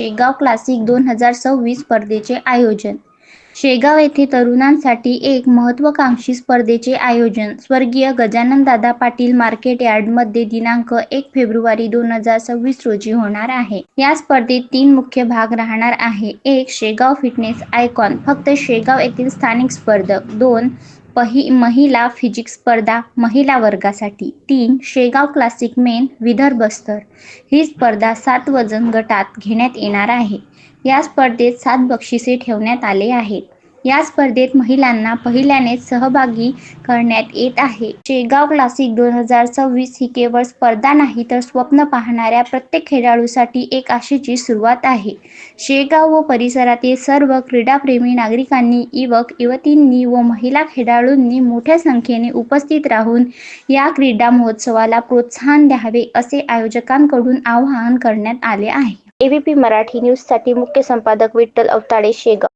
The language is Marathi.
शेगाव क्लासिक दोन हजार सव्वीस स्पर्धेचे आयोजन. शेगाव येथे तरुणांसाठी एक महत्त्वाकांक्षी स्पर्धेचे आयोजन. स्वर्गीय गजानन दादा पाटील मार्केट यार्डमध्ये दिनांक एक फेब्रुवारी दोन हजार सव्वीस रोजी होणार आहे. या स्पर्धेत तीन मुख्य भाग राहणार आहे. एक शेगाव फिटनेस आयकॉन फक्त शेगाव येथील स्थानिक स्पर्धक. दोन पहि महिला फिजिक्स स्पर्धा महिला वर्गासाठी. तीन शेगाव क्लासिक मेन विदर्भ स्तर. ही स्पर्धा सात वजन गटात घेण्यात येणार आहे. या स्पर्धेत सात बक्षिसे ठेवण्यात आले आहेत. या स्पर्धेत महिलांना पहिल्यानेच सहभागी करण्यात येत आहे. शेगाव क्लासिक दोन हजार सव्वीस ही केवळ स्पर्धा नाही तर स्वप्न पाहणाऱ्या प्रत्येक खेळाडूसाठी एक आशेची सुरुवात आहे. शेगाव व परिसरातील सर्व क्रीडाप्रेमी नागरिकांनी युवक युवतींनी व महिला खेळाडूंनी मोठ्या संख्येने उपस्थित राहून या क्रीडा महोत्सवाला प्रोत्साहन द्यावे असे आयोजकांकडून आवाहन करण्यात आले आहे. एबीपी मराठी न्यूजसाठी मुख्य संपादक विठ्ठल अवताडे शेगाव.